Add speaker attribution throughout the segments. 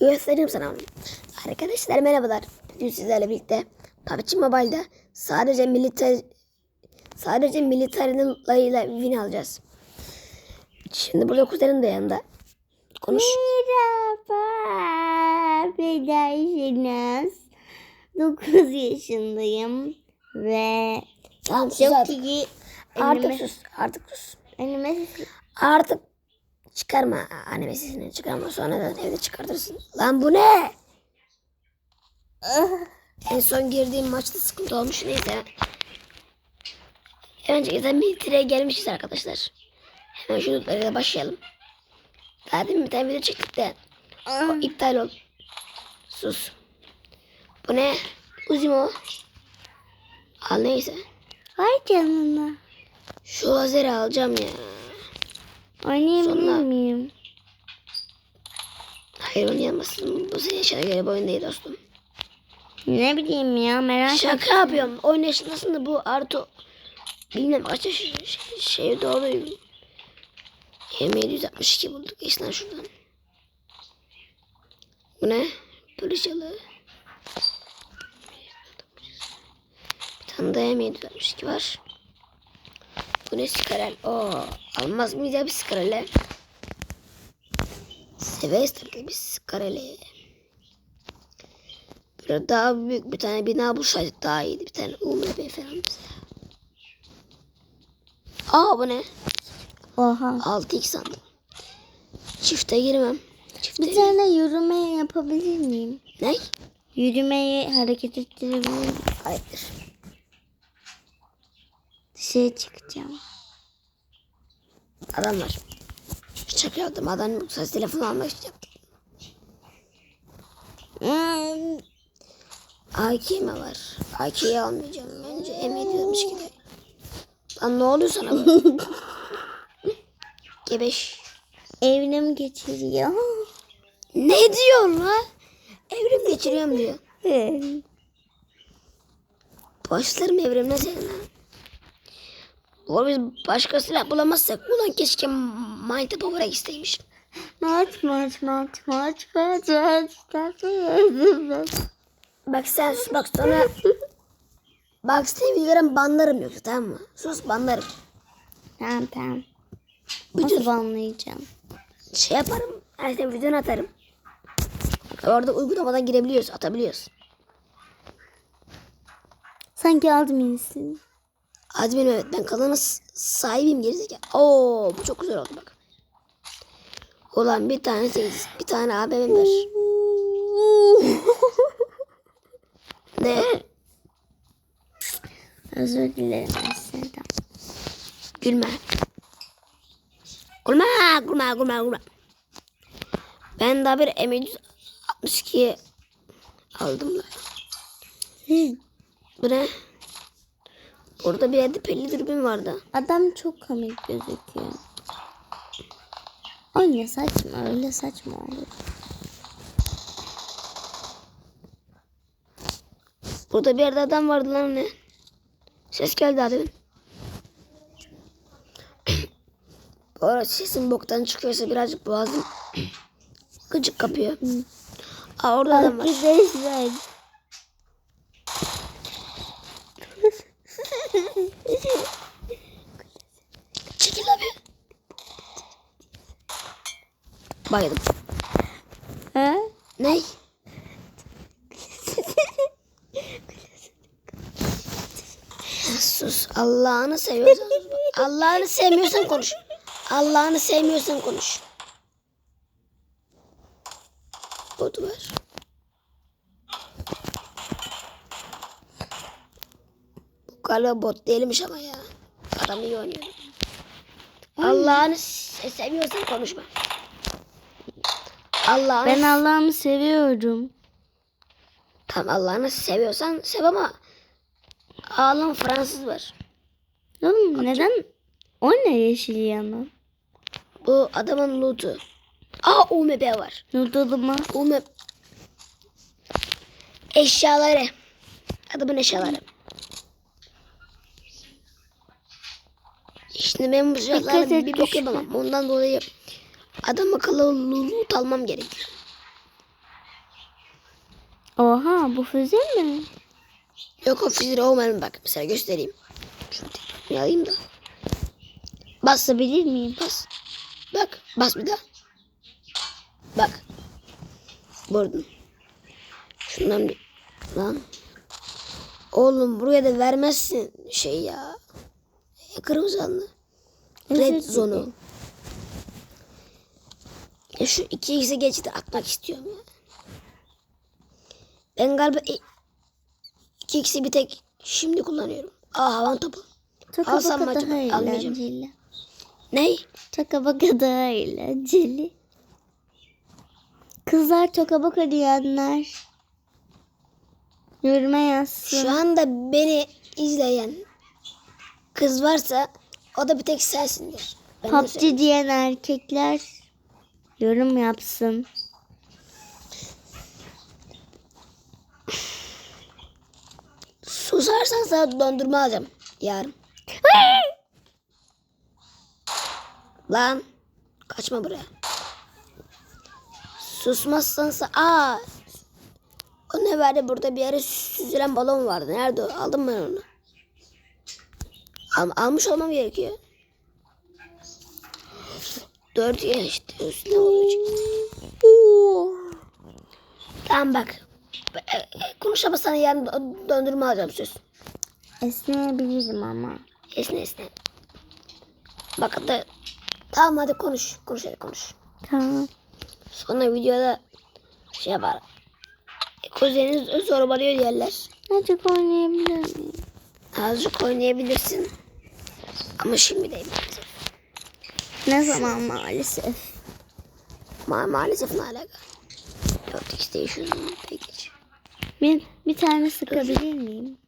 Speaker 1: Göstereyim sana onu. Arkadaşlar merhabalar. Bugün sizlerle birlikte PUBG Mobile'da sadece militer sadece militerinin lootlarıyla win alacağız. Şimdi burada kuzenim de yanında. Konuş.
Speaker 2: Merhaba. Affedersiniz. 9 yaşındayım. Ve
Speaker 1: Tamam sus
Speaker 2: çok
Speaker 1: artık.
Speaker 2: iyi
Speaker 1: Artık sus. Artık sus.
Speaker 2: elime
Speaker 1: Artık çıkarma anime sesini çıkarma sonra da evde çıkartırsın. Lan bu ne? En son girdiğim maçta sıkıntı olmuş neyse. Öncelikle militereye gelmişiz arkadaşlar. Hemen şu lootlarıyla başlayalım. Daha demin bir tane video çektik de o iptal ol. Sus. Bu ne? Uzimo. Al neyse.
Speaker 2: Vay canına.
Speaker 1: Şu lazeri alacağım ya.
Speaker 2: Oynayabilir miyim?
Speaker 1: Hayır oynayamazsın. Bu senin yaşına göre bir oyun değil dostum.
Speaker 2: Ne bileyim ya merak
Speaker 1: Şaka yapıyorum. Oyun yaşındasın bu artı bilmem kaç yaş şey, şey doğruyum. 2762 bulduk. Geç lan şuradan. Bu ne? Polis yalı. Bir tane daha 2762 var. Bu ne skarel? Oo, almaz mıyız ya bir skarele? Severiz tabii bir skarele. Böyle daha büyük bir tane bina bulsaydık daha iyiydi. Bir tane falan bize. Aa bu ne?
Speaker 2: Oha.
Speaker 1: 6x sandım. Çifte girmem. Çifte
Speaker 2: Bir tane yürüme yapabilir miyim?
Speaker 1: Ne?
Speaker 2: Yürümeyi hareket ettirebilir miyim?
Speaker 1: Hayır.
Speaker 2: Dışarı çıkacağım.
Speaker 1: Adam var. Şaka yaptım. Adam yoksa telefonu almak yaptım.
Speaker 2: Hmm.
Speaker 1: AK mi var? AK'yi almayacağım. Önce M760 gibi. Lan ne oluyor sana? Gebeş.
Speaker 2: Evrim geçiriyor.
Speaker 1: Ne diyorsun la? Evrim geçiriyorum diyor. Başlarım evrimle senin Oğlum biz başka silah bulamazsak ulan keşke Mighty Power'a isteymiş.
Speaker 2: maç maç maç maç maç maç
Speaker 1: Bak sen sus bak sonra bak seni videolarım banlarım yoksa tamam mı? Sus banlarım.
Speaker 2: Tamam tamam.
Speaker 1: Bütün
Speaker 2: Nasıl anlayacağım?
Speaker 1: şey yaparım. Her senin videonu atarım. Orada uygulamadan girebiliyoruz, atabiliyoruz.
Speaker 2: Sanki aldım iyisini.
Speaker 1: Admin evet ben kanalın sahibiyim gerizekalı. Oo bu çok güzel oldu bak. Ulan bir tane sekiz, bir tane ABM ver. Ne?
Speaker 2: Özür dilerim aslında.
Speaker 1: Gülme. Gülme, gülme, gülme, gülme. Ben daha bir M162 aldım da. Bu ne? Orada bir yerde pelli dürbün vardı.
Speaker 2: Adam çok komik gözüküyor. Ne saçma öyle saçma olur.
Speaker 1: Burada bir yerde adam vardı lan ne? Ses geldi abi. Bu arada sesim boktan çıkıyorsa birazcık boğazım gıcık kapıyor. Aa orada adam var.
Speaker 2: Arkadaşlar.
Speaker 1: Çekil abi. Bayıldım.
Speaker 2: Ha?
Speaker 1: Ne? Sus. Allah'ını seviyorsan sus. Allah'ını sevmiyorsan konuş. Allah'ını sevmiyorsan konuş. Bot var. Bu galiba bot değilmiş ama ya. Adam iyi oynuyor. Allah'ını se- seviyorsan konuşma. Allah'ını
Speaker 2: Ben Allah'ımı seviyorum.
Speaker 1: Tamam Allah'ını seviyorsan sev ama ağlam Fransız var.
Speaker 2: Oğlum neden? O ne yeşil yanı?
Speaker 1: Bu adamın loot'u. Aa UMP var.
Speaker 2: Nurdalı mı?
Speaker 1: UMP. Eşyaları. Adamın eşyaları. Şimdi ben bu silahlarla
Speaker 2: et,
Speaker 1: bir bok yapamam. Ondan dolayı adam akıllı loot almam gerekiyor.
Speaker 2: Oha bu füze mi?
Speaker 1: Yok o füze olmayan bak. Mesela göstereyim. Şunu tekrar alayım da. Bas.
Speaker 2: Basabilir miyim?
Speaker 1: Bas. Bak. Bas bir daha. Bak. Vurdum. Şundan bir... Lan. Oğlum buraya da vermezsin şey ya. Kırmızı anlı. Red zone'u. Ya şu 2x'e geçti atmak istiyorum ya. Ben galiba 2x'i bir tek şimdi kullanıyorum. Aa havan topu.
Speaker 2: Toka
Speaker 1: Alsam mı acaba? Almayacağım. Ney?
Speaker 2: Toka baka daha eğlenceli. Kızlar toka baka diyenler. Yoruma yazsın.
Speaker 1: Şu anda beni izleyen kız varsa o da bir tek sensindir. Ben.
Speaker 2: PUBG diyen erkekler yorum yapsın.
Speaker 1: Susarsan sana dondurma alacağım yarın. Lan kaçma buraya. Susmazsan sa- aa o ne verdi burada bir yere süzülen balon vardı. Nerede o? Aldım ben onu. Al, almış olmam gerekiyor. Dört yer işte üstüne olduğu için. Tamam bak. Konuşamazsan yarın do- dondurma alacağım söz.
Speaker 2: Esneyebilirim ama.
Speaker 1: Esne esne. Bak da tamam hadi konuş. Konuş hadi konuş.
Speaker 2: Tamam.
Speaker 1: Sonra videoda şey yapar. E, kuzeniniz zorbalıyor diyorlar.
Speaker 2: Azıcık oynayabilir miyim?
Speaker 1: Azıcık oynayabilirsin. Ama şimdi değil.
Speaker 2: Ne zaman maalesef.
Speaker 1: Ma maalesef ne alaka? 4x değişiyor. Peki.
Speaker 2: Bir, bir tane sıkabilir miyim?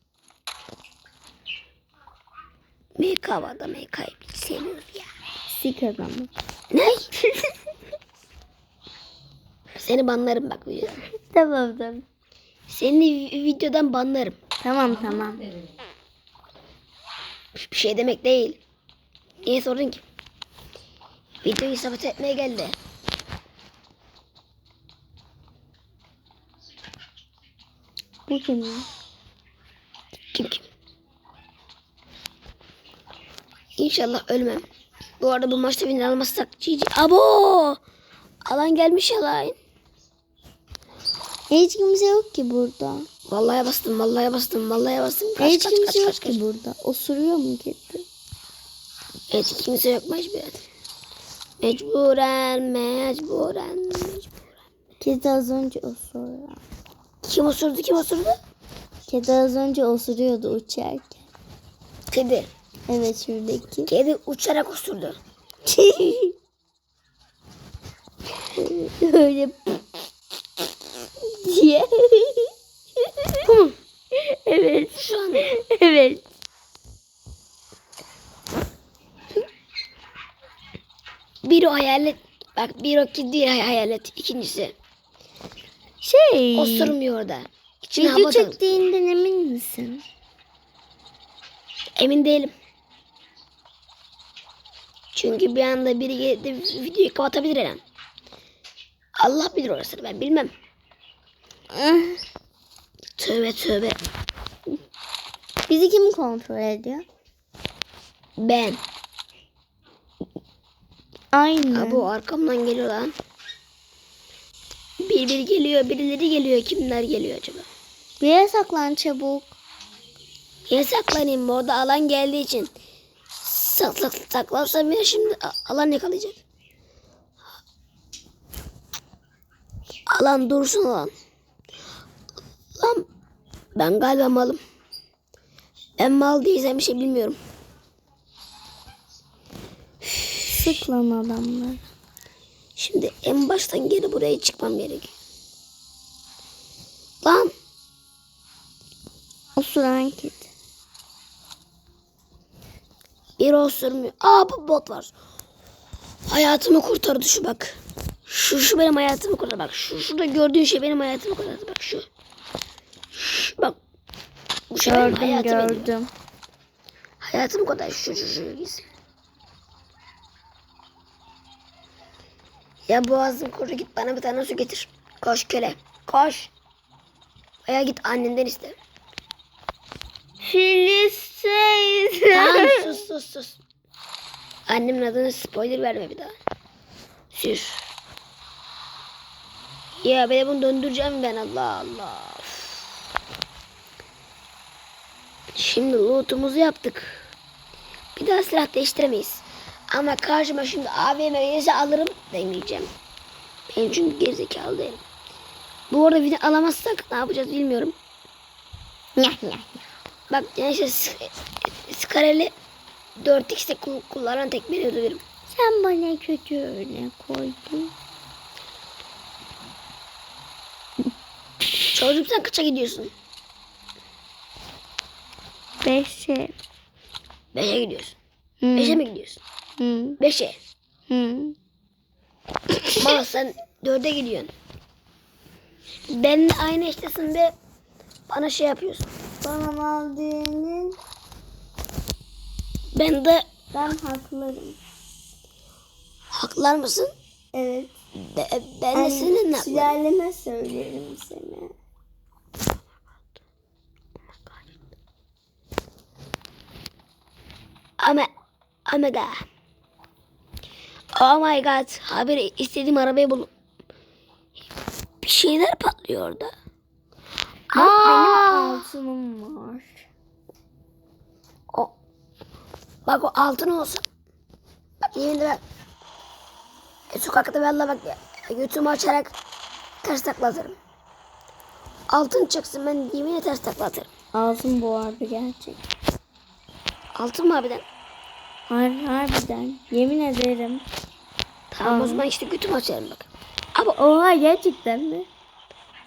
Speaker 1: MK var da MK'yı hiç sevmiyoruz ya.
Speaker 2: Sik adamı.
Speaker 1: Ne? Seni banlarım bak videodan.
Speaker 2: Tamam tamam.
Speaker 1: Seni vi- videodan banlarım.
Speaker 2: Tamam tamam.
Speaker 1: Bir şey demek değil. Niye sordun ki? Videoyu sabote etmeye geldi.
Speaker 2: Bu kim ya?
Speaker 1: Kim kim? İnşallah ölmem. Bu arada bu maçta win almazsak GG. Abo! Alan gelmiş ya lan.
Speaker 2: Hiç kimse yok ki burada.
Speaker 1: Vallahi bastım, vallahi bastım, vallahi bastım. Kaç
Speaker 2: Hiç
Speaker 1: kaç
Speaker 2: kimse
Speaker 1: kaç
Speaker 2: yok
Speaker 1: kaç kaç.
Speaker 2: ki burada. Osuruyor mu kedi?
Speaker 1: Evet kimse yok mecburen. Mecburen, mecburen, mecburen.
Speaker 2: Kedi az önce osuruyor.
Speaker 1: Kim osurdu, kim osurdu?
Speaker 2: Kedi az önce osuruyordu uçarken.
Speaker 1: Kedi.
Speaker 2: Evet şuradaki.
Speaker 1: Kedi uçarak osurdu.
Speaker 2: Öyle diye. evet.
Speaker 1: Şu an
Speaker 2: Evet.
Speaker 1: Bir o hayalet. Bak bir o kedi hayalet. İkincisi.
Speaker 2: Şey.
Speaker 1: Osurmuyor orada. İçine
Speaker 2: Video çektiğinden emin misin?
Speaker 1: Emin değilim. Çünkü bir anda biri gelip de videoyu kapatabilir her an. Allah bilir orasını ben bilmem.
Speaker 2: Ah,
Speaker 1: Tövbe tövbe.
Speaker 2: Bizi kim kontrol ediyor?
Speaker 1: Ben.
Speaker 2: Aynen.
Speaker 1: Ha, bu arkamdan geliyor lan. Bir bir geliyor, birileri geliyor. Kimler geliyor acaba?
Speaker 2: Yere saklan çabuk.
Speaker 1: Niye saklanayım? Orada alan geldiği için. Sak, sak, saklansam ya şimdi alan yakalayacak. Alan dursun alan. Lan ben galiba malım. Ben mal değilsem bir şey bilmiyorum.
Speaker 2: Sık lan adamlar.
Speaker 1: Şimdi en baştan geri buraya çıkmam gerekiyor. Lan
Speaker 2: Osuran kedi.
Speaker 1: bir osurmuyor. Aa bu bot var. Hayatımı kurtardı şu bak. Şu şu benim hayatımı kurtardı. Bak şu şurada gördüğün şey benim hayatımı kurtardı. Bak şu. Şu, bak. Bu şey benim
Speaker 2: Gördüm
Speaker 1: hayatımı
Speaker 2: gördüm.
Speaker 1: Hayatım kadar şu şu şu Ya boğazım kurudu git bana bir tane su getir. Koş köle. Koş. Veya git annenden iste.
Speaker 2: Filisteyiz.
Speaker 1: Tamam sus sus sus. Annemin adını spoiler verme bir daha. Sür. Ya ben bunu döndüreceğim ben Allah Allah. Şimdi lootumuzu yaptık. Bir daha silah değiştiremeyiz. Ama karşıma şimdi AVM gelirse alırım demeyeceğim. Ben çünkü gerizekalı değilim. Bu arada video alamazsak ne yapacağız bilmiyorum. Bak neyse Skareli 4x'te kul- kullanan tek ben ödülürüm.
Speaker 2: Sen bana kötü örnek koydun.
Speaker 1: Çocuğum sen kaça gidiyorsun?
Speaker 2: Beşe.
Speaker 1: Beşe gidiyorsun.
Speaker 2: Hı.
Speaker 1: Beşe mi gidiyorsun?
Speaker 2: Hı.
Speaker 1: Beşe.
Speaker 2: Hı.
Speaker 1: Ama sen dörde gidiyorsun. Benimle aynı yaştasın ve bana şey yapıyorsun.
Speaker 2: Bana aldığının
Speaker 1: Ben de
Speaker 2: ben haklarım.
Speaker 1: haklar mısın?
Speaker 2: Evet.
Speaker 1: Be- ben de senin haklarım.
Speaker 2: Sülaleme söylerim sana.
Speaker 1: Ama ama da. Oh my god. Haberi istediğim arabayı buldum. Bir şeyler patlıyor orada.
Speaker 2: Bak benim
Speaker 1: Aa!
Speaker 2: altınım var.
Speaker 1: O, bak o altın olsun. Bak yemin ederim. E, sokakta valla bak ya. Götümü açarak ters taklatırım. Altın çıksın ben yeminle ters taklatırım.
Speaker 2: Altın bu arada gerçek.
Speaker 1: Altın mı harbiden?
Speaker 2: Har harbiden. Yemin ederim.
Speaker 1: Tamam o zaman işte götümü açarım bak. Ama,
Speaker 2: Oha gerçekten mi?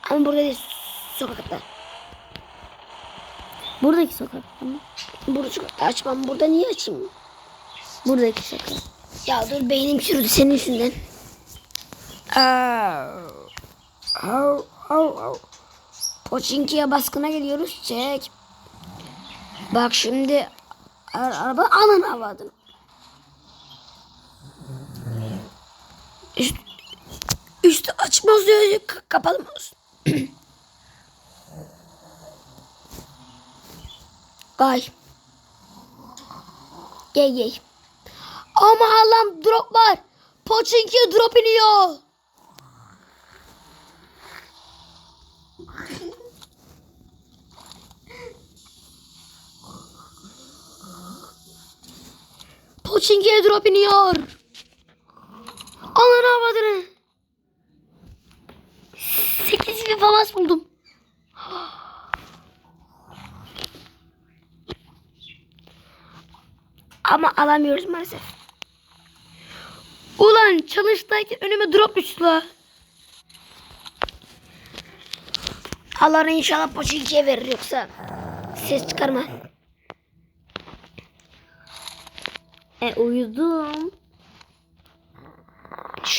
Speaker 1: ama burada değil sokakta.
Speaker 2: Buradaki sokakta mı?
Speaker 1: Burada sokakta açmam. Burada niye açayım?
Speaker 2: Buradaki sokak.
Speaker 1: Ya dur beynim çürüdü senin yüzünden. Au. Au, au. Poçinki'ye baskına geliyoruz. Çek. Bak şimdi ar- araba anan havadın. Üst, üstü açmaz diyor. K- kapalı mı olsun? Gay. Gel gel. Ama Allah'ım drop var. Pochinki drop iniyor. Pochinki'ye drop iniyor. Ananı avradını. 8 bin famas buldum. Ama alamıyoruz maalesef. Ulan çalıştayken önüme drop düştü la. Allah inşallah Pochinki'ye verir yoksa ses çıkarma.
Speaker 2: E uyudum.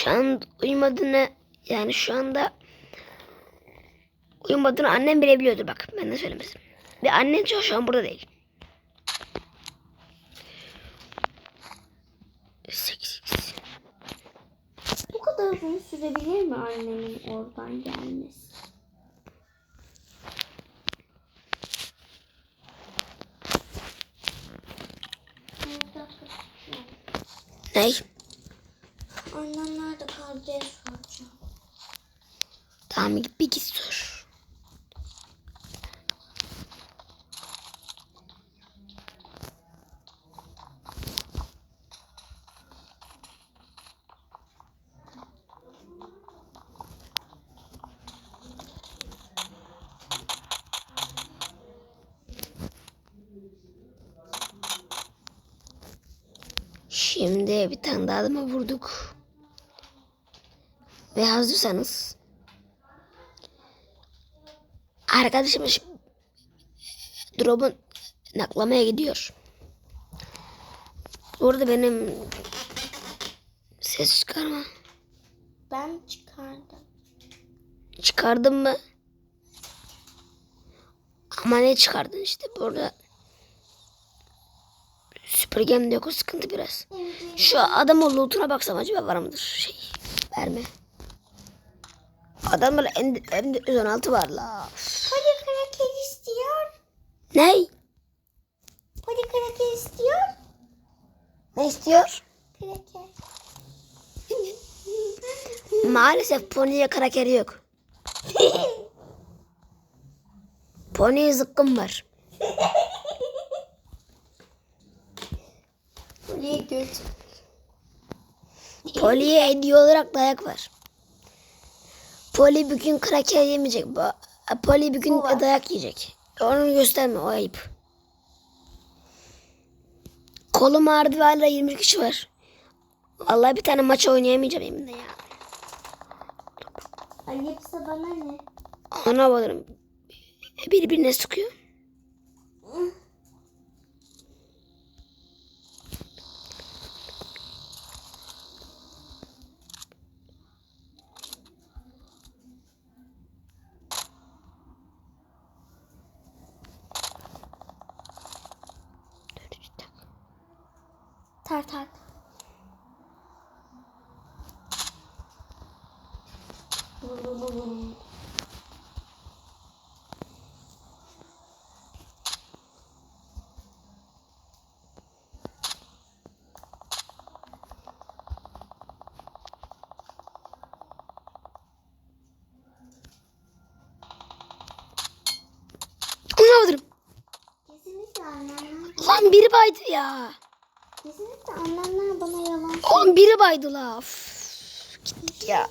Speaker 1: Şu an uyumadığını yani şu anda uyumadığını annem bile biliyordur bak ben de söylemesin. Ve annen şu an burada değil. Sekiz.
Speaker 2: Bu kadar uzun sürebilir mi annemin oradan gelmesi?
Speaker 1: Ney?
Speaker 2: Annem nerede kaldı diye soracağım.
Speaker 1: Tamam bir git sor. Şimdi bir tane daha adama vurduk. Ve hazırsanız arkadaşımız drop'un naklamaya gidiyor. Orada benim ses çıkarma.
Speaker 2: Ben çıkardım.
Speaker 1: Çıkardın mı? Ama ne çıkardın işte burada. Süpürgem de yok o sıkıntı biraz. Şu adamın lootuna baksam acaba var mıdır şey verme. Adamın M- M416 var la.
Speaker 2: Hadi
Speaker 1: Ney?
Speaker 2: Poli kraker istiyor.
Speaker 1: Ne istiyor?
Speaker 2: Kraker.
Speaker 1: Maalesef Pony'ye karakteri yok. Pony'ye zıkkım var.
Speaker 2: Poli'ye götür.
Speaker 1: Poli'ye hediye olarak dayak var. Poli bir gün kraker yemeyecek. Poli bir gün
Speaker 2: var.
Speaker 1: dayak yiyecek. Onu gösterme o ayıp. Kolum ağrıdı ve hala 20 kişi var. Vallahi bir tane maç oynayamayacağım yeminle ya.
Speaker 2: Ayıpsa bana ne?
Speaker 1: Ona alırım. Birbirine sıkıyor.
Speaker 2: Tar tar.
Speaker 1: Ona alırım.
Speaker 2: Kesinlikle annemler.
Speaker 1: Lan biri baydı ya.
Speaker 2: Kesinlikle annemler bana yalan
Speaker 1: Oğlum biri baydı la. Üf, Gittik ya.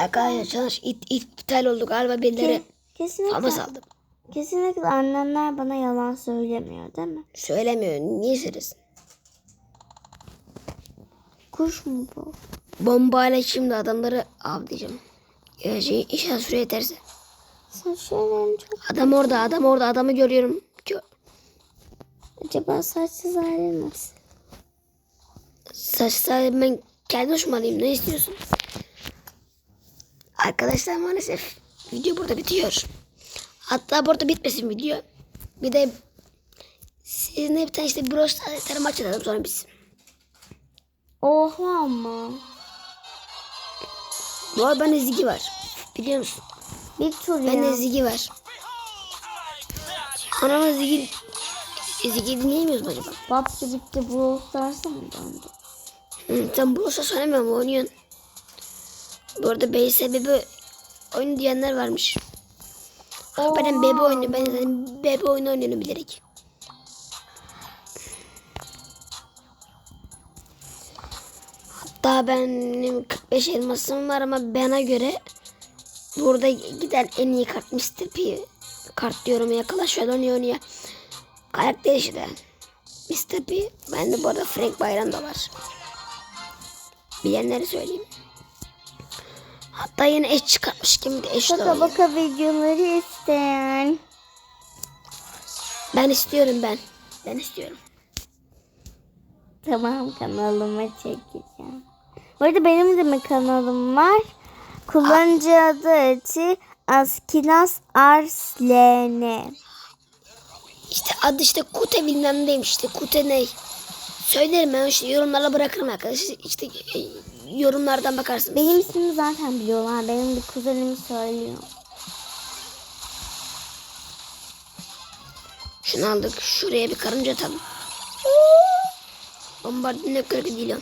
Speaker 1: Arkadaşlar çalış it, iptal oldu galiba birileri.
Speaker 2: kesinlikle,
Speaker 1: Ama saldım.
Speaker 2: kesinlikle annemler bana yalan söylemiyor değil mi?
Speaker 1: Söylemiyor. Niye söylesin?
Speaker 2: Kuş mu bu?
Speaker 1: Bombayla şimdi adamları avlayacağım. Ya şey, inşallah süre yeterse.
Speaker 2: Saçlarım çok...
Speaker 1: Adam orada, adam orada, adamı görüyorum. Gö-
Speaker 2: Acaba saçsız halim nasıl?
Speaker 1: Saç sahibi ben kendi hoşuma alayım. Ne istiyorsun? Arkadaşlar maalesef video burada bitiyor. Hatta burada bitmesin video. Bir de sizinle bir tane işte Brawl Stars'ı maç atalım sonra bitsin.
Speaker 2: Oha ama.
Speaker 1: Bu arada bende Ziggy var. Biliyor musun?
Speaker 2: Bir tur ya.
Speaker 1: Bende Ziggy var. Anama Ziggy... Ziggy dinleyemiyoruz mu acaba?
Speaker 2: PUBG bitti Brawl Stars'a mı döndü?
Speaker 1: Sen bu olsa söylemiyorum oynuyorsun. Bu arada bey sebebi oyun diyenler varmış. Ama benim bebe oyunu, ben zaten bebe oyunu oynuyorum bilerek. Hatta benim 45 elmasım var ama bana göre burada giden en iyi kart Mr. P. Kart diyorum ya Clash Royale oynuyor oynuyor. Karakter işte. Mr. P. Bende bu arada Frank Bayram da var. Bilenleri söyleyeyim. Hatta yeni eş çıkartmış kim de eş
Speaker 2: Baka baka videoları isteyen.
Speaker 1: Ben istiyorum ben. Ben istiyorum.
Speaker 2: Tamam kanalıma çekeceğim. Bu arada benim de mi kanalım var? Kullanıcı adı Eti Askinas Arslene.
Speaker 1: İşte adı işte Kute bilmem neymiş işte Kute ne. Söylerim ben işte yorumlara bırakırım arkadaşlar. İşte e, yorumlardan bakarsınız.
Speaker 2: Benim ismimi zaten biliyorlar. Benim bir kuzenim söylüyor.
Speaker 1: Şunu aldık. Şuraya bir karınca atalım. Bombardino krokodilo.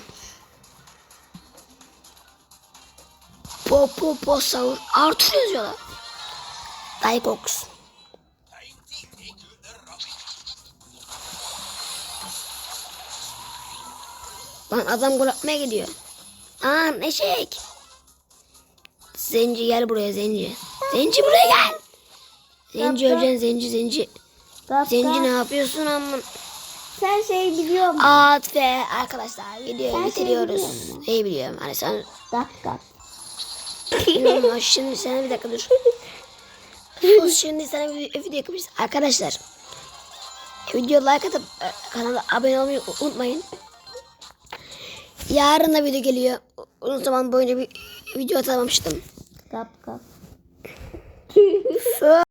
Speaker 1: Po po po savur. Arthur yazıyorlar. Dycox. Lan adam gol atmaya gidiyor. Aa eşek. Zenci gel buraya zenci. Zenci buraya gel. Zenci öleceksin zenci zenci. Zenci ne yapıyorsun amın?
Speaker 2: Sen şey biliyor musun?
Speaker 1: At ve arkadaşlar videoyu
Speaker 2: Sen şey
Speaker 1: bitiriyoruz.
Speaker 2: biliyor musun?
Speaker 1: Neyi biliyorum? Hani sen bilmiyorum ama şimdi sana bir dakika dur. Şimdi sana bir video yapacağız. Arkadaşlar video like atıp e, kanala abone olmayı unutmayın. Yarın da video geliyor. Uzun zaman boyunca bir video atamamıştım.
Speaker 2: Gap.
Speaker 1: Fı-